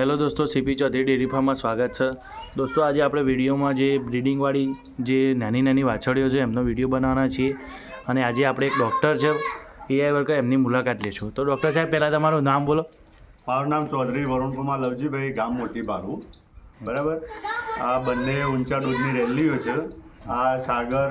Hello દોસ્તો CP Chaudhary dairy ફાર્મમાં સ્વાગત છે. દોસ્તો આજે આપણે વિડીયોમાં જે બ્રિડિંગવાળી જે નાની નાની વાછળીઓ છે એમનો વીડિયો બનાવવાના છીએ. અને આજે આપણે એક ડૉક્ટર છે એઆઈ વર્કર એમની મુલાકાત લઈશું તો ડૉક્ટર સાહેબ પહેલાં તમારું નામ બોલો. મારું નામ ચૌધરી વરુણકુમાર લવજીભાઈ ગામ મોટી બારુ બરાબર? આ બંને ઊંચા દૂધની રેલીઓ છે. આ સાગર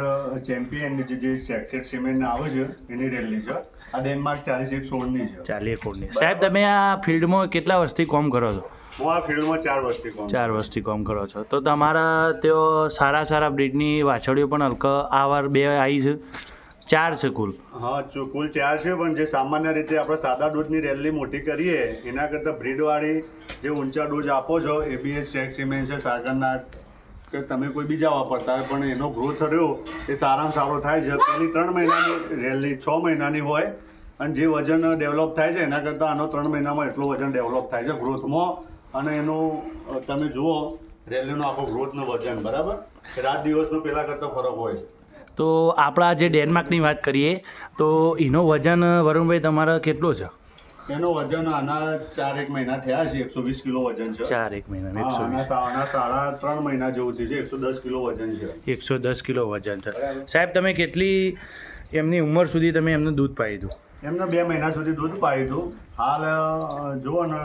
ચેમ્પિયનની જે જે સેક્સેટ સિમેન્ટ આવે છે એની રેલી છે. આ ડેનમાર્ક ચાલીસ એક સોળની છે. ચાલીસ એક સોળની. સાહેબ તમે આ ફિલ્ડમાં કેટલા વર્ષથી કોમ કરો છો? હું આ ફિલ્ડમાં ચાર વર્ષથી કોમ ચાર વર્ષથી કોમ કરો છો. તો તમારા તેઓ સારા સારા બ્રિડની વાછડીઓ પણ હલક આ વાર બે આવી છે. ચાર છે કુલ. હા કુલ ચાર છે પણ જે સામાન્ય રીતે આપણે સાદા દૂધની રેલી મોટી કરીએ એના કરતાં બ્રિડવાળી જે ઊંચા ડોઝ આપો છો એબીએસ ચેક સિમેન્ટ છે સાગરનાથ કે તમે કોઈ બીજા વાપરતા હોય પણ એનો ગ્રોથ રહ્યો એ સારામાં સારો થાય. છે પેલી ત્રણ મહિનાની રેલી છ મહિનાની હોય અને જે વજન ડેવલપ થાય છે એના કરતાં આનો ત્રણ મહિનામાં એટલું વજન ડેવલપ થાય છે ગ્રોથમાં. અને એનું તમે જુઓ રેલીનો આખો ગ્રોથનું વજન બરાબર? રાત દિવસનો પહેલાં કરતાં ફરક હોય છે. તો આપણા જે ડેનમાર્કની વાત કરીએ તો એનો વજન વરુણભાઈ તમારા કેટલો છે? એનો વજન આના ચાર એક મહિના થયા છે એકસો વીસ કિલો વજન છે. ચાર એક મહિના એકસો આના સાડા ત્રણ મહિના જેવું થયું છે એકસો દસ કિલો વજન છે. એકસો દસ કિલો વજન છે. સાહેબ તમે કેટલી એમની ઉંમર સુધી તમે એમને દૂધ પાઈ દીધું એમને બે મહિના સુધી દૂધ પાયું હતું. હાલ જુઓ ને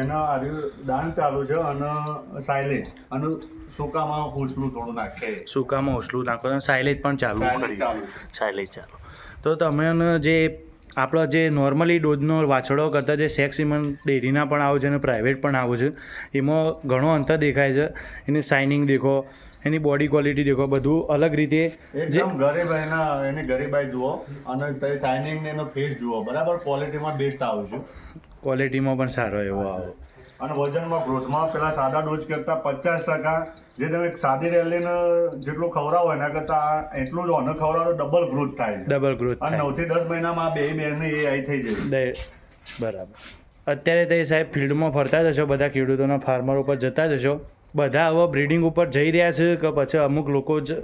એના આર્યુ દાન ચાલુ છે અને સાયલેજ અને સૂકામાં પૂછલું થોડું નાખે. સૂકામાં ઓસલું નાખો. સાયલેજ પણ ચાલુ સાયલેજ ચાલુ સાયલેજ ચાલુ. તો તમે જે આપણો જે નોર્મલી ડોઝનો વાછડો કરતાં જે સેક્સ ઇમન ડેરીના પણ આવે છે અને પ્રાઇવેટ પણ આવે છે એમાં ઘણો અંતર દેખાય છે. એની શાઇનિંગ દેખો એની બોડી ક્વોલિટી દેખો બધું અલગ રીતે જે ગરીબાઈના એની ગરીબાઈ જુઓ અને શાઇનિંગ ને એનો ફેસ જુઓ. બરાબર ક્વોલિટીમાં બેસ્ટ આવે છે. ક્વોલિટીમાં પણ સારો એવો આવે. અને વજનમાં ગ્રોથમાં પેલા સાદા ડોઝ કરતાં પચાસ ટકા જે તમે સાદી રેલીને જેટલું ખવડાવો એના કરતાં એટલું જ ઓને ખવડાવો ડબલ ગ્રોથ થાય ડબલ ગ્રોથ અને નવથી દસ મહિનામાં બે બેને એ આઈ થઈ જાય બરાબર. અત્યારે તે સાહેબ ફિલ્ડમાં ફરતા જશો બધા ખેડૂતોના ફાર્મર ઉપર જતા જશો બધા હવે બ્રીડિંગ ઉપર જઈ રહ્યા છે કે પછી અમુક લોકો જ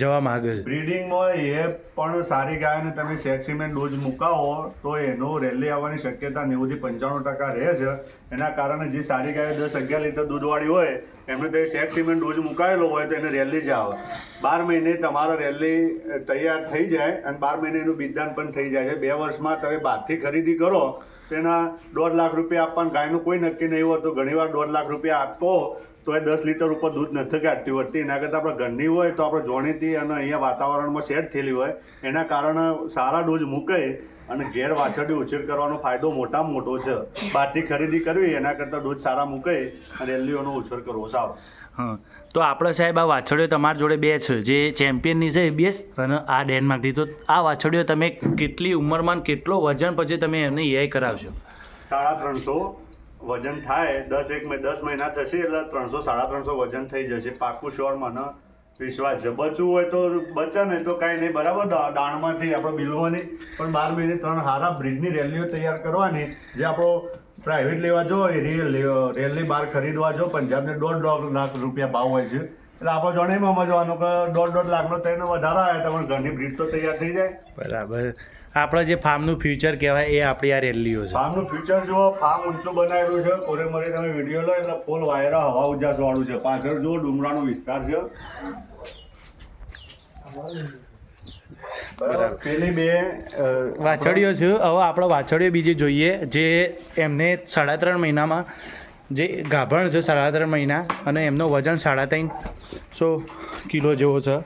જવા માગે છે. બ્રીડિંગમાં એ પણ સારી ગાયને તમે સેક્સિમેન ડોઝ મુકાવો તો એનો રેલી આવવાની શક્યતા નેવુંથી પંચાણું ટકા રહે છે. એના કારણે જે સારી ગાય દસ અગિયાર લીટર દૂધવાળી હોય, એમને તો સેક્સિમેન ડોઝ મુકાયેલો હોય તો એને રેલી જ આવે. બાર મહિને તમારો રેલી તૈયાર થઈ જાય અને બાર મહિને એનું બીજદાન પણ થઈ જાય છે. બે વર્ષમાં તમે બહારથી ખરીદી કરો, તેના દોઢ લાખ રૂપિયા આપવાનું ગાયનું કોઈ નક્કી નહીં હોતું. ઘણીવાર દોઢ લાખ રૂપિયા આપો તો એ દસ લીટર ઉપર દૂધ નથી કાઢતી હોતી એના કરતાં આપણે ઘરની હોય તો આપણે જોણીતી અને અહીંયા વાતાવરણમાં સેટ થયેલી હોય. એના કારણે સારા ડોઝ મૂકે અને ઘેર વાછરડી ઉછેર કરવાનો ફાયદો મોટામાં મોટો છે. બહારથી ખરીદી કરવી એના કરતાં ડોઝ સારા મૂકે અને એલડીઓનો ઉછેર કરવો સાવ હા. તો આપણે સાહેબ આ વાછડીઓ તમારી જોડે બે છે. જે ચેમ્પિયનની છે એબીએસ અને આ ડેનમાર્કથી તો આ વાછડીઓ તમે કેટલી ઉંમરમાં કેટલો વજન પછી તમે એમને એઆઈ કરાવશો? સાડા ત્રણસો. વજન થાય, દસ એક દસ મહિના થશે એટલે ત્રણસો, સાડા ત્રણસો વજન થઈ જશે. પાકું શ્યોર મને વિશ્વાસ છે. બચવું હોય તો બચે ને તો કાંઈ નહીં. બરાબર દાણમાંથી આપણે બિલવાની પણ બાર મહિને ત્રણ હારા બ્રિજની રેલીઓ તૈયાર કરવાની. જે આપણો પ્રાઇવેટ લેવા જો રેલ રેલની બહાર ખરીદવા જો પંજાબને દોઢ દોઢ લાખ રૂપિયા ભાવ હોય છે. એટલે આપણે જાણીમાં સમજવાનું કે દોઢ દોઢ લાખનો ટ્રેન વધારે આવે તમારે ઘરની બ્રિજ તો તૈયાર થઈ જાય. બરાબર. આપણે જે ફાર્મનું ફ્યુચર કહેવાય એ આપણી આ રેલીઓ છે. ફાર્મનું ફ્યુચર જો ફાર્મ ઊંચું બનાવેલું છે. કોરે મરે તમે વીડિયો લો એટલે ફૂલ વાયરા હવા ઉજાસ વાળું છે. પાછળ જો ડુંગરાનો વિસ્તાર છે. બરાબર. પેલી બે વાછડીઓ છે. હવે આપણે વાછડીઓ બીજી જોઈએ જે એમને સાડા ત્રણ મહિનામાં જે ગાભણ છે સાડા ત્રણ મહિના અને એમનો વજન સાડા ત્રણ સો કિલો જેવો છે.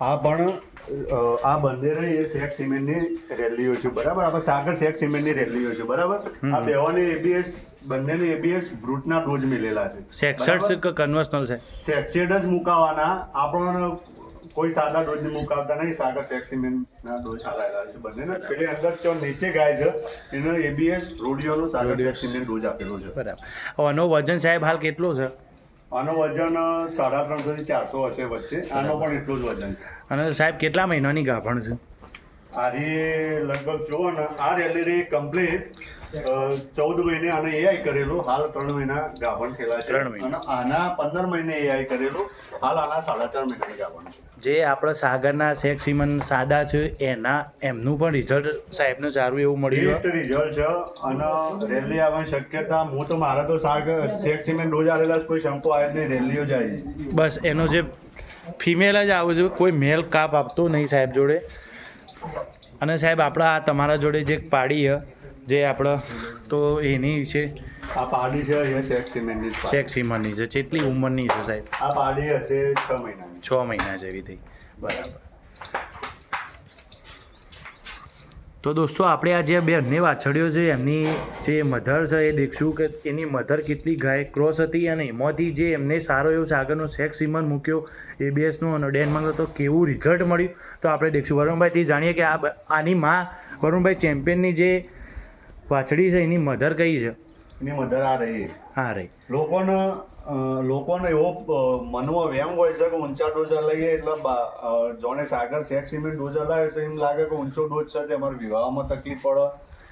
આ પણ આ બંને રહી એ શેખ સિમેન્ટની રેલીઓ છે. બરાબર? આપણે સાગર શેખ સિમેન્ટની રેલીઓ છે. બરાબર? આ બેવાને એબીએસ બંનેની એબીએસ બ્રુટના ડોઝ મિલેલા છે. સેક્સર કન્વર્સનલ છે સેક્સેડ જ મુકાવાના. આપણને કોઈ સાદા ડોઝની મુકાવતા નહીં સાગર સેક્સીમેન્ટના ડોઝ આવેલા છે બંનેને પેલી અંદર ચો નીચે ગાય છે એનો એબીએસ રોડિયોનો સાગર સેક્સીમેન્ટ ડોઝ આપેલો છે. બરાબર. આનો વજન સાહેબ હાલ કેટલો છે? આનો વજન સાડા ત્રણસો થી ચારસો હશે વચ્ચે. આનો પણ એટલું જ વજન છે. અને સાહેબ કેટલા મહિનાની ગાભણ છે? આરી લગભગ જુઓ ને આ રેલીની કમ્પ્લીટ ચૌદ મહિને આને એઆઈ કરેલું. હાલ ત્રણ મહિના ગાભણ થયેલા છે. અને આના પંદર મહિને એઆઈ કરેલું. હાલ આના સાડા ચાર મહિના ગાભણ છે. જે આપણા સાગરના શેખ સિમન સાદા છે એના એમનું પણ રિઝલ્ટ સાહેબને સારું એવું મળ્યું. બેસ્ટ રિઝલ્ટ છે. અને રેલી આવવાની શક્યતા હું તો મારા તો સાગર શેખ સિમેન્ટ રોજ આવેલા કોઈ શંકો આવે નહીં રેલીઓ જાય. બસ એનો જે ફિમેલ જ આવું છે કોઈ મેલ કાપ આપતો નહીં સાહેબ જોડે. અને સાહેબ આપણા આ તમારા જોડે જે પાડી છે જે આપણે તો એની છે? આ પાડી છે એ શેખ સિમેન્ટની શેખ સિમનની છે કેટલી ઉંમરની છે સાહેબ. આ પાડી હશે છ મહિના છ મહિના જેવી થઈ. બરાબર. તો દોસ્તો, આપણે આ જે બંને વાછડીઓ છે, એમની જે મધર છે, એ દેખશું કે એની મધર કેટલી ગાય, ક્રોસ હતી અને એમાંથી જે એમને સારો એવો સાગરનો સેક્સ સિમન મૂક્યો એબીએસનો અને ડેનમાર્કનો તો કેવું રિઝલ્ટ મળ્યું? તો આપણે દેખશું વરુણભાઈથી જાણીએ કે આ આની માં વરુણભાઈ ચેમ્પિયનની જે વાછડી છે, એની મધર કઈ છે? એની મધર આ રહી. હા, રે. લોકોને લોકોને એવો મનમાં વેમ હોય છે કે ઊંચા ડોઝ લઈએ એટલે જોને સાગર સેટ સિમેન્ટ ડોઝ લાવે તો એમ લાગે કે ઊંચો ડોઝ છે તે અમારા વિવાહમાં તકલીફ પડે,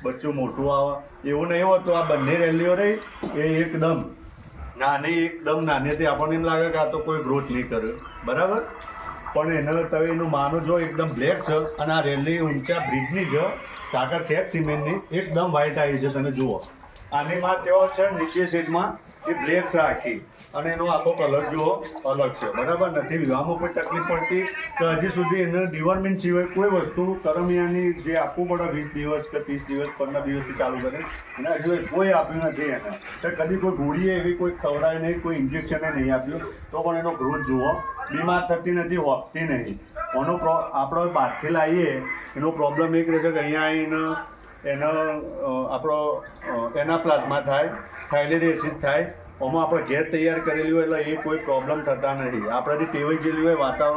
બચ્ચું મોટું આવે. એવું નહીં હોતું આ બંને રેલીઓ રહી, એ એકદમ નાની એકદમ નાની હતી આપણને એમ લાગે કે આ તો કોઈ ગ્રોથ નહીં કરે. બરાબર? પણ એને તમે એનું માનું જો એકદમ બ્લેક છે અને આ રેલી ઊંચા બ્રિજની છે, સાગર સેટ સિમેન્ટની, એકદમ વ્હાઇટ આવી છે, તમે જુઓ. આની માં તેઓ છે નીચે સીટમાં એ બ્લેક છે અને એનો આખો કલર જુઓ, અલગ છે. બરાબર નથી વિવાહમાં કોઈ તકલીફ પડતી કે હજી સુધી એને ડિવર્મેન્ટ સિવાય કોઈ વસ્તુ કરમિયાની જે આપવું પડે વીસ દિવસ કે ત્રીસ દિવસ, પંદર દિવસથી ચાલુ કરે, એને હજુ કોઈ આપ્યું નથી એને. કે કદી કોઈ ગોળીએ એવી કોઈ ખવડાય નહીં, કોઈ ઇન્જેક્શને નહીં આપ્યું, તો પણ એનો ગ્રોથ જુઓ. બીમાર થતી નથી, હોપતી નહીં. એનો પ્રો આપણો બહારથી લાવીએ એનો પ્રોબ્લેમ એક રહે છે કે અહીંયા આવીને એનો આપણો એના પ્લાઝમા થાય થાઇલેરિયસિસ થાય, ઓમાં આપણે ઘેર તૈયાર કરેલી હોય એટલે એ કોઈ પ્રોબ્લેમ થતા નથી. આપણાથી ટેવાઈ જેલી હોય વાતાવરણ